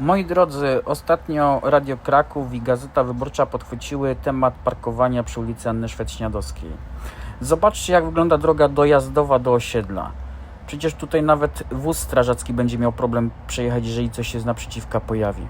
Moi drodzy, ostatnio Radio Kraków i Gazeta Wyborcza podchwyciły temat parkowania przy ulicy Anny Szwed-Śniadowskiej. Zobaczcie, jak wygląda droga dojazdowa do osiedla. Przecież tutaj nawet wóz strażacki będzie miał problem przejechać, jeżeli coś się z naprzeciwka pojawi.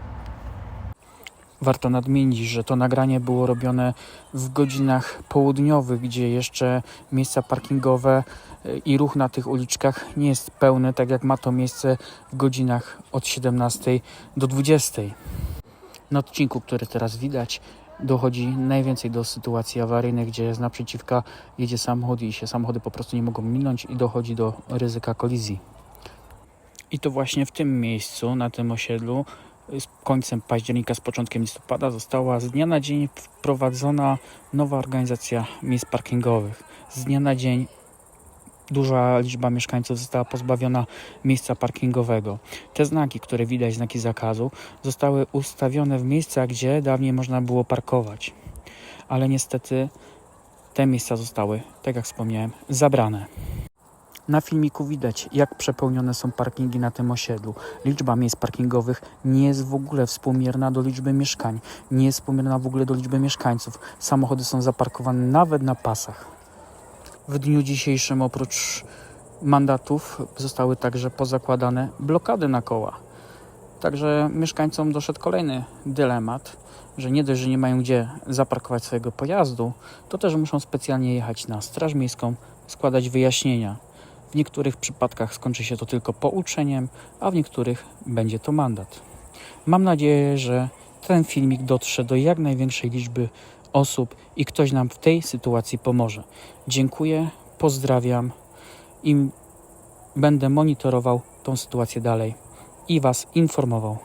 Warto nadmienić, że to nagranie było robione w godzinach południowych, gdzie jeszcze miejsca parkingowe y, i ruch na tych uliczkach nie jest pełny, tak jak ma to miejsce w godzinach od 17 do 20. Na odcinku, który teraz widać, dochodzi najwięcej do sytuacji awaryjnych, gdzie z naprzeciwka jedzie samochód i się samochody po prostu nie mogą minąć i dochodzi do ryzyka kolizji. I to właśnie w tym miejscu, na tym osiedlu, z końcem października, z początkiem listopada została z dnia na dzień wprowadzona nowa organizacja miejsc parkingowych. Z dnia na dzień duża liczba mieszkańców została pozbawiona miejsca parkingowego. Te znaki, które widać, znaki zakazu, zostały ustawione w miejscach, gdzie dawniej można było parkować. Ale niestety te miejsca zostały, tak jak wspomniałem, zabrane. Na filmiku widać, jak przepełnione są parkingi na tym osiedlu. Liczba miejsc parkingowych nie jest w ogóle współmierna do liczby mieszkań, nie jest współmierna w ogóle do liczby mieszkańców. Samochody są zaparkowane nawet na pasach. W dniu dzisiejszym oprócz mandatów zostały także pozakładane blokady na koła. Także mieszkańcom doszedł kolejny dylemat, że nie dość, że nie mają gdzie zaparkować swojego pojazdu, to też muszą specjalnie jechać na Straż Miejską, składać wyjaśnienia. W niektórych przypadkach skończy się to tylko pouczeniem, a w niektórych będzie to mandat. Mam nadzieję, że ten filmik dotrze do jak największej liczby osób i ktoś nam w tej sytuacji pomoże. Dziękuję, pozdrawiam i będę monitorował tą sytuację dalej i Was informował.